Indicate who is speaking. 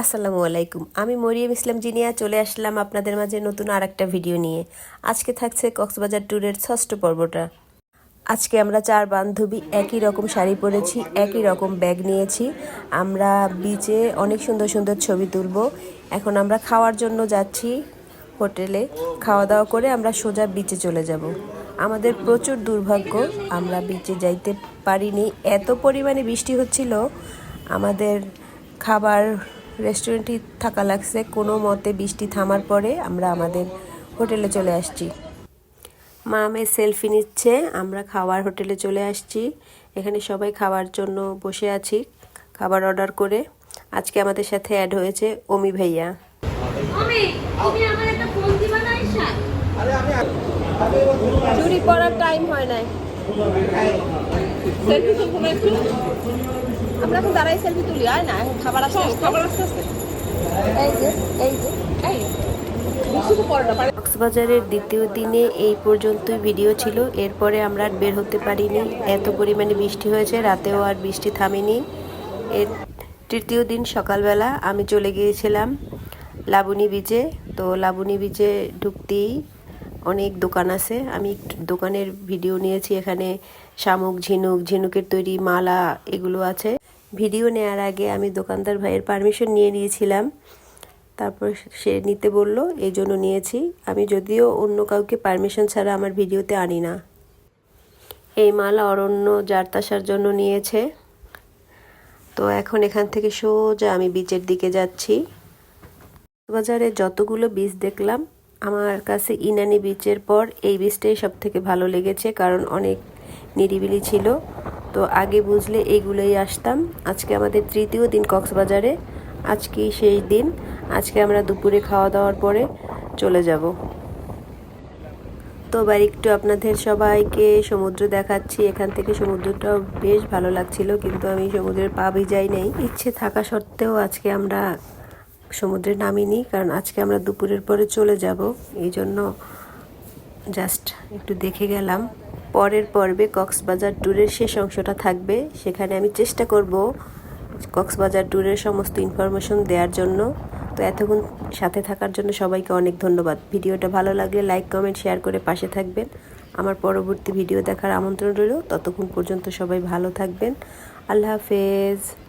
Speaker 1: আসসালামু আলাইকুম। আমি মরিয়ম ইসলাম জিনিয়া, চলে আসলাম আপনাদের মাঝে নতুন আর একটা ভিডিও নিয়ে। আজকে থাকছে কক্সবাজার ট্যুরের ষষ্ঠ পর্বটা। আজকে আমরা চার বান্ধবী একই রকম শাড়ি পরেছি, একই রকম ব্যাগ নিয়েছি। আমরা বিচে অনেক সুন্দর সুন্দর ছবি তুলব। এখন আমরা খাওয়ার জন্য যাচ্ছি হোটেলে। খাওয়া দাওয়া করে আমরা সোজা বিচে চলে যাব। আমাদের প্রচুর দুর্ভাগ্য, আমরা বিচে যাইতে পারিনি। এত পরিমাণে বৃষ্টি হচ্ছিল, আমাদের খাবার রেস্টুরেন্টে থাকা লাগছে। কোনো মতে বৃষ্টি থামার পরে আমরা আমাদের হোটেলে চলে আসছি। মা মেয়ে সেলফি নিচ্ছে আমরা খাওয়ার হোটেলে চলে আসছি। এখানে সবাই খাওয়ার জন্য বসে আছি খাবার অর্ডার করে। আজকে আমাদের সাথে অ্যাড হয়েছে অমি ভাইয়া।
Speaker 2: আমি তুমি আমার একটা ফোন দিবা না ঈশা
Speaker 1: চুরি পড়ার টাইম হয় নাই।
Speaker 3: সেলফি তুলবো না একটু?
Speaker 1: আমরা এখন দাঁড়াই সেলফি তুলি আর না এখন খাবার আসতে
Speaker 3: চল, খাবার আস্তে আস্তে
Speaker 1: এই যে এই যে
Speaker 3: এই।
Speaker 1: কক্সবাজারের দ্বিতীয় দিনে এই পর্যন্তই ভিডিও ছিল। এরপরে আমরা আর বের হতে পারিনি। এত পরিমাণে বৃষ্টি হয়েছে রাতেও আর বৃষ্টি থামেনি। এর তৃতীয় দিন সকালবেলা আমি চলে গিয়েছিলাম লাবণী বিচে তো লাবণী বিচে ঢুকতেই অনেক দোকান আছে। আমি দোকানের ভিডিও নিয়েছি, এখানে শামুক, ঝিনুক, ঝিনুকের তৈরি মালা এগুলো আছে। ভিডিও নেওয়ার আগে আমি দোকানদার ভাইয়ের পারমিশন নিয়ে নিয়েছিলাম। তারপর সে নিতে বলল, এই জন্য নিয়েছি। আমি যদিও অন্য কাউকে পারমিশন ছাড়া আমার ভিডিওতে আনি না। এই মালা অরণ্য জারতাসার জন্য নিয়েছে। তো এখন এখান থেকে সোজা আমি বিচের দিকে যাচ্ছি। বাজারে যতগুলো বীজ দেখলাম আমার কাছে ইনানি বিচের পর এই বিচটাই সব থেকে ভালো লেগেছে, কারণ অনেক নিরিবিলি ছিল। তো আগে বুঝলে এইগুলোই আসতাম। আজকে আমাদের তৃতীয় দিন কক্সবাজারে। আজকেই সেই দিন। আজকে আমরা দুপুরে খাওয়া দাওয়ার পরে চলে যাব। তো এবার একটু আপনাদের সবাইকে সমুদ্র দেখাচ্ছি। এখান থেকে সমুদ্রটাও বেশ ভালো লাগছিল, কিন্তু আমি সমুদ্রের পা ভিজাই নেই। ইচ্ছে থাকা সত্ত্বেও আজকে আমরা সমুদ্রে নামিনি কারণ আজকে আমরা দুপুরের পরে চলে যাব। এই জন্য জাস্ট একটু দেখে গেলাম। পরের পর্বে কক্সবাজার ট্যুরের শেষ অংশটা থাকবে। সেখানে আমি চেষ্টা করব কক্সবাজার ট্যুরের সমস্ত ইনফরমেশন দেওয়ার জন্য। তো এতক্ষণ সাথে থাকার জন্য সবাইকে অনেক ধন্যবাদ। ভিডিওটা ভালো লাগলে লাইক কমেন্ট শেয়ার করে পাশে থাকবেন। আমার পরবর্তী ভিডিও দেখার আমন্ত্রণ রইল। ততক্ষণ পর্যন্ত সবাই ভালো থাকবেন। আল্লাহ হাফেজ।